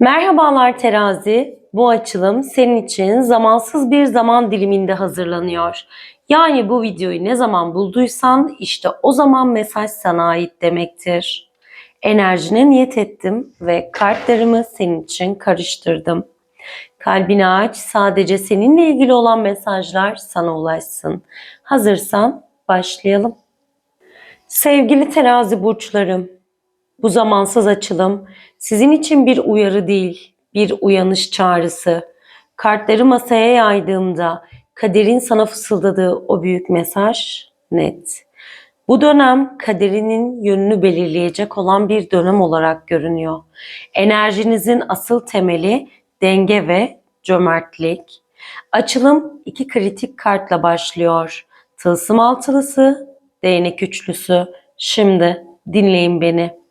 Merhabalar terazi. Bu açılım senin için zamansız bir zaman diliminde hazırlanıyor. Yani bu videoyu ne zaman bulduysan işte o zaman mesaj sana ait demektir. Enerjine niyet ettim ve kartlarımı senin için karıştırdım. Kalbini aç, sadece seninle ilgili olan mesajlar sana ulaşsın. Hazırsan başlayalım. Sevgili terazi burçlarım, bu zamansız açılım sizin için bir uyarı değil, bir uyanış çağrısı. Kartları masaya yaydığımda kaderin sana fısıldadığı o büyük mesaj net. Bu dönem kaderinin yönünü belirleyecek olan bir dönem olarak görünüyor. Enerjinizin asıl temeli denge ve cömertlik. Açılım iki kritik kartla başlıyor. Tılsım altılısı, değnek üçlüsü. Şimdi dinleyin beni.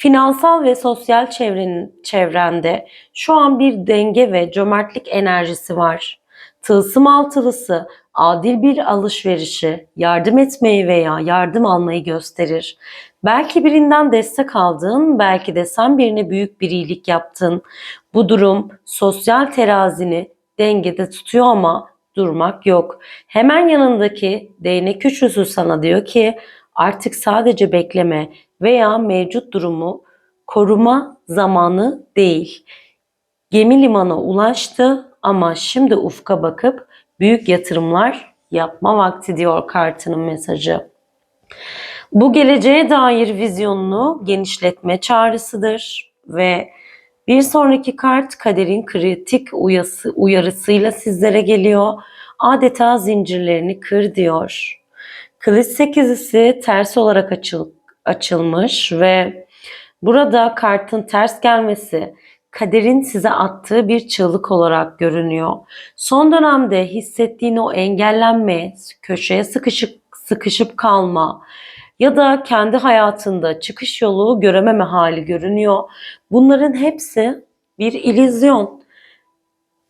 Finansal ve sosyal çevrenin, çevrende şu an bir denge ve cömertlik enerjisi var. Tılsım altılısı adil bir alışverişi, yardım etmeyi veya yardım almayı gösterir. Belki birinden destek aldın, belki de sen birine büyük bir iyilik yaptın. Bu durum sosyal terazini dengede tutuyor ama durmak yok. Hemen yanındaki değnek üçlüsü sana diyor ki artık sadece bekleme veya mevcut durumu koruma zamanı değil. Gemi limana ulaştı ama şimdi ufka bakıp büyük yatırımlar yapma vakti diyor kartının mesajı. Bu geleceğe dair vizyonunu genişletme çağrısıdır ve bir sonraki kart kaderin kritik uyası, uyarısıyla sizlere geliyor. Adeta zincirlerini kır diyor. Kılıç sekizisi ters olarak açıl, açılmış ve burada kartın ters gelmesi kaderin size attığı bir çığlık olarak görünüyor. Son dönemde hissettiğin o engellenme, köşeye sıkışıp sıkışıp kalma ya da kendi hayatında çıkış yolu görememe hali görünüyor. Bunların hepsi bir illüzyon.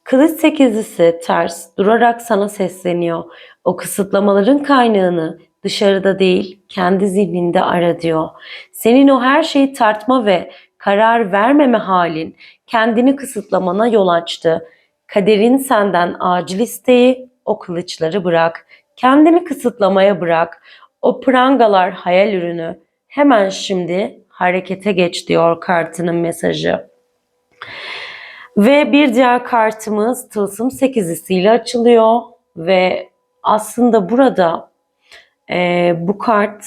Kılıç sekizlisi ters durarak sana sesleniyor. O kısıtlamaların kaynağını dışarıda değil kendi zihninde ara diyor. Senin o her şeyi tartma ve karar vermeme halin kendini kısıtlamana yol açtı. Kaderin senden acil isteği o kılıçları bırak. Kendini kısıtlamaya bırak. O prangalar hayal ürünü. Hemen şimdi harekete geç diyor kartının mesajı. Ve bir diğer kartımız tılsım sekizlisiyle açılıyor ve aslında burada e, bu kart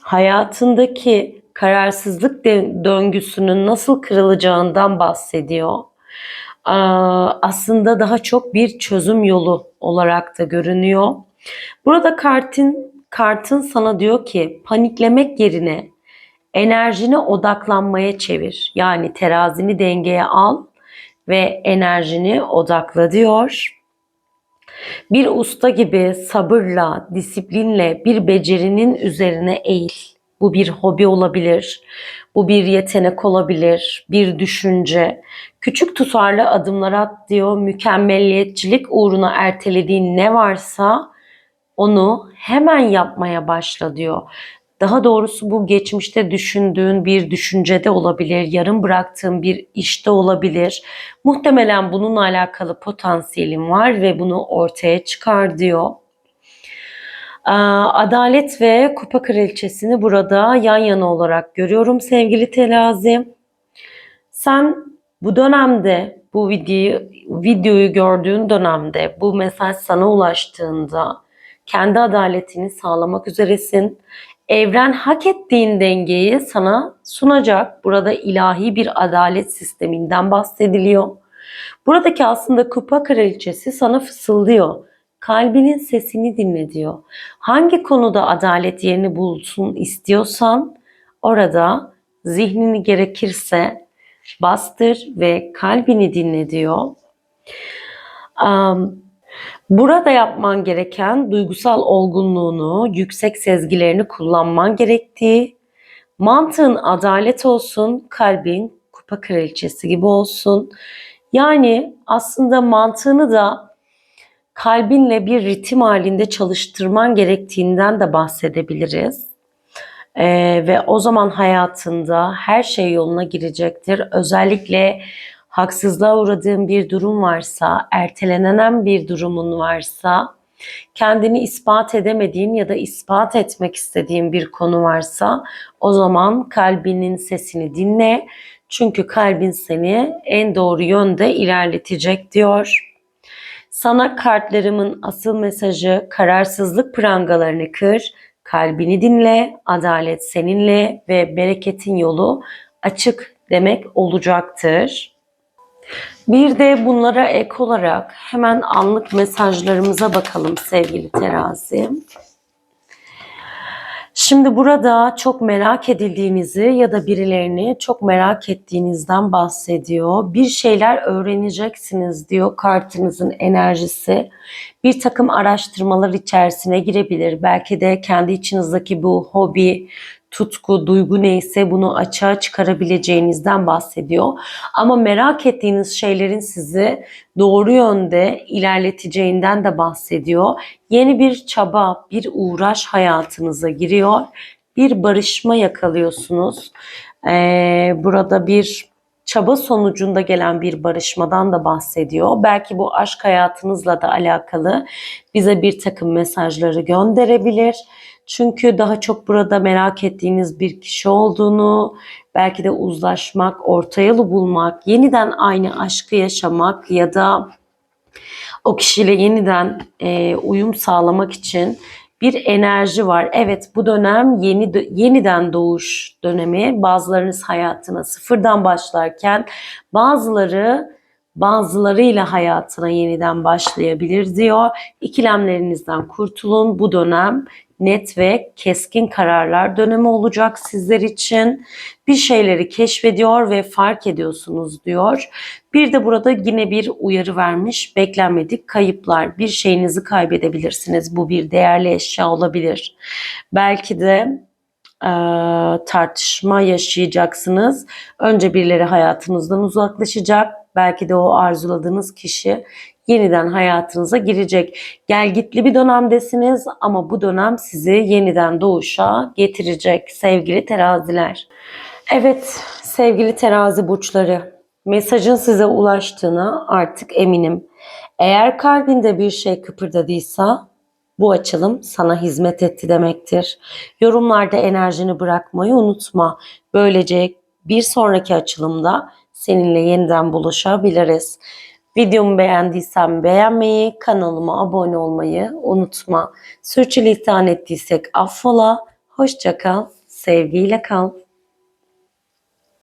hayatındaki kararsızlık döngüsünün nasıl kırılacağından bahsediyor. Aslında daha çok bir çözüm yolu olarak da görünüyor. Burada kartın kartın sana diyor ki paniklemek yerine enerjini odaklanmaya çevir. Yani terazini dengeye al ve enerjini odakla diyor. Bir usta gibi sabırla, disiplinle bir becerinin üzerine eğil. Bu bir hobi olabilir, bu bir yetenek olabilir, bir düşünce. Küçük tutarlı adımlar at diyor. Mükemmelliyetçilik uğruna ertelediğin ne varsa onu hemen yapmaya başla diyor. Daha doğrusu bu geçmişte düşündüğün bir düşüncede olabilir, yarım bıraktığın bir işte olabilir. Muhtemelen bununla alakalı potansiyelin var ve bunu ortaya çıkar diyor. Adalet ve Kupa Kraliçesini burada yan yana olarak görüyorum sevgili telazi. Sen bu dönemde bu videoyu, videoyu gördüğün dönemde bu mesaj sana ulaştığında kendi adaletini sağlamak üzeresin. Evren hak ettiğin dengeyi sana sunacak. Burada ilahi bir adalet sisteminden bahsediliyor. Buradaki aslında kupa kraliçesi sana fısıldıyor. Kalbinin sesini dinle diyor. Hangi konuda adalet yerini bulsun istiyorsan orada zihnini gerekirse bastır ve kalbini dinle diyor. Um, Burada yapman gereken duygusal olgunluğunu, yüksek sezgilerini kullanman gerektiği, mantığın adalet olsun, kalbin kupa kraliçesi gibi olsun. Yani aslında mantığını da kalbinle bir ritim halinde çalıştırman gerektiğinden de bahsedebiliriz. Ee, ve o zaman hayatında her şey yoluna girecektir. Özellikle haksızlığa uğradığın bir durum varsa, ertelenen bir durumun varsa, kendini ispat edemediğin ya da ispat etmek istediğin bir konu varsa o zaman kalbinin sesini dinle. Çünkü kalbin seni en doğru yönde ilerletecek diyor. Sana kartlarımın asıl mesajı kararsızlık prangalarını kır, kalbini dinle, adalet seninle ve bereketin yolu açık demek olacaktır. Bir de bunlara ek olarak hemen anlık mesajlarımıza bakalım sevgili terazi. Şimdi burada çok merak edildiğinizi ya da birilerini çok merak ettiğinizden bahsediyor. Bir şeyler öğreneceksiniz diyor kartınızın enerjisi. Bir takım araştırmalar içerisine girebilir. Belki de kendi içinizdeki bu hobi, tutku, duygu neyse bunu açığa çıkarabileceğinizden bahsediyor. Ama merak ettiğiniz şeylerin sizi doğru yönde ilerleteceğinden de bahsediyor. Yeni bir çaba, bir uğraş hayatınıza giriyor. Bir barışma yakalıyorsunuz. Ee, burada bir çaba sonucunda gelen bir barışmadan da bahsediyor. Belki bu aşk hayatınızla da alakalı bize bir takım mesajları gönderebilir. Çünkü daha çok burada merak ettiğiniz bir kişi olduğunu, belki de uzlaşmak, orta yolu bulmak, yeniden aynı aşkı yaşamak ya da o kişiyle yeniden e, uyum sağlamak için bir enerji var. Evet bu dönem yeni yeniden doğuş dönemi. Bazılarınız hayatına sıfırdan başlarken bazıları bazılarıyla hayatına yeniden başlayabilir diyor. İkilemlerinizden kurtulun. Bu dönem net ve keskin kararlar dönemi olacak sizler için. Bir şeyleri keşfediyor ve fark ediyorsunuz diyor. Bir de burada yine bir uyarı vermiş. Beklenmedik kayıplar. Bir şeyinizi kaybedebilirsiniz. Bu bir değerli eşya olabilir. Belki de tartışma yaşayacaksınız. Önce birileri hayatınızdan uzaklaşacak. Belki de o arzuladığınız kişi yeniden hayatınıza girecek. Gelgitli bir dönemdesiniz ama bu dönem sizi yeniden doğuşa getirecek sevgili teraziler. Evet sevgili terazi burçları mesajın size ulaştığına artık eminim. Eğer kalbinde bir şey kıpırdadıysa bu açılım sana hizmet etti demektir. Yorumlarda enerjini bırakmayı unutma. Böylece bir sonraki açılımda seninle yeniden buluşabiliriz. Videomu beğendiysen beğenmeyi, kanalıma abone olmayı unutma. Sürçülisan ettiysek affola. Hoşça kal, sevgiyle kal.